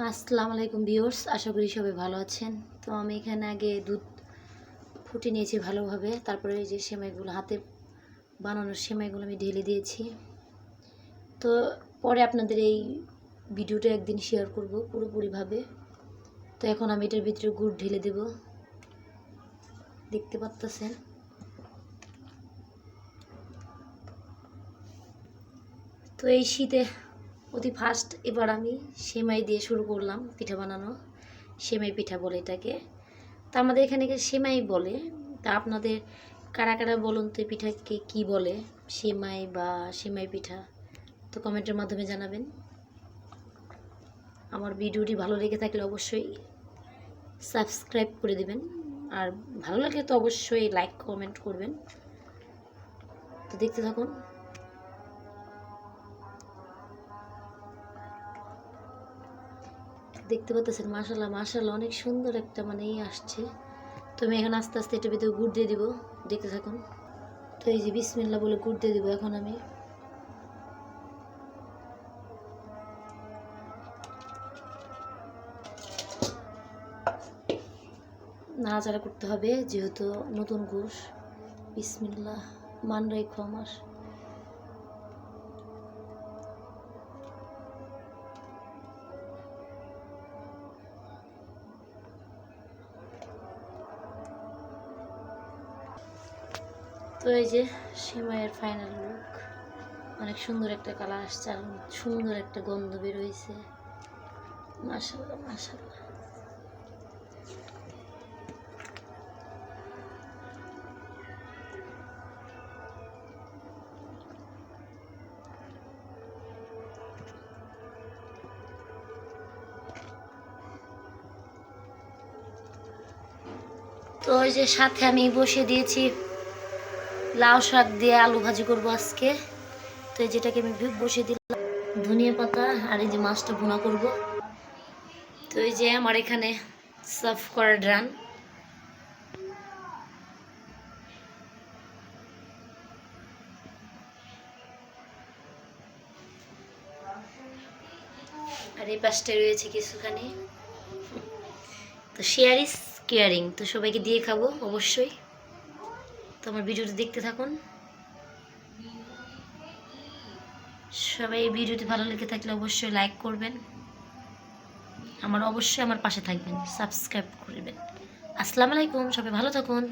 আসসালামু আলাইকুম ভিউয়ার্স, আশা করি সবাই ভালো আছেন। তো আমি এখানে আগে দুধ ফুটে নিয়েছি ভালোভাবে, তারপরে এই যে সেমাইগুলো, হাতে বানানোর সেমাইগুলো আমি ঢেলে দিয়েছি। তো পরে আপনাদের এই ভিডিওটা একদিন শেয়ার করব পুরোপুরিভাবে। তো এখন আমি এটার ভিতরে গুড় ঢেলে দেব। দেখতে পাচ্ছেন তো এই শীতে অতি ফার্স্ট এবার আমি সেমাই দিয়ে শুরু করলাম পিঠা বানানো, সেমাই পিঠা বলে এটাকে। তা আমাদের এখানে সেমাই বলে। তা আপনাদের কারা কারা বলুন তো পিঠাকে কি বলে? সেমাই বা সেমাই পিঠা? তো কমেন্টের মাধ্যমে জানাবেন। আমার ভিডিওটি ভালো লেগে থাকলে অবশ্যই সাবস্ক্রাইব করে দেবেন। আর ভালো লাগলে তো অবশ্যই লাইক, কমেন্ট করবেন। তো দেখতে থাকুন। দেখতে পাচ্ছেন মাশাল্লাহ মাশাল্লাহ অনেক সুন্দর একটা মানে ই আসছে। তো আমি এখন আস্তে আস্তে এটার ভিতরে গুড় দিয়ে দিব, দেখতে থাকুন। তো এই যে বিসমিল্লা বলে গুড় দিয়ে দিব এখন আমি। নাড়াচাড়া করতে হবে, যেহেতু নতুন গুড় বিসমিল্লা মান রেখো আমার। তো এই যে সেমাইয়ের ফাইনাল লুক অনেক সুন্দর একটা কালার আসছে আর সুন্দর একটা গন্ধ বের হয়েছে মাশাল্লাহ মাশাল্লাহ তো ওই যে সাথে আমি বসে দিয়েছি লাউ শাক দিয়ে আলু ভাজি করব আজকে। তো এই যেটাকে আমি বসিয়ে দিলাম, ধনিয়া পাতা আর এই যে মাছটা ভুনা করব। তো এই যে আমার এখানে সার্ভ করা ড্রান আর এই পাশটায় রয়েছে কিছুখানি। তো শেয়ার কেয়ারিং, তো সবাইকে দিয়ে খাব অবশ্যই। তো আমার ভিডিওটি দেখতে থাকুন। সবাই ভিডিওটি ভালো লেগে থাকলে অবশ্যই লাইক করবেন। আমার অবশ্যই আমার পাশে থাকবেন। সাবস্ক্রাইব করবেন। আসসালামু আলাইকুম, সবাই ভালো থাকুন।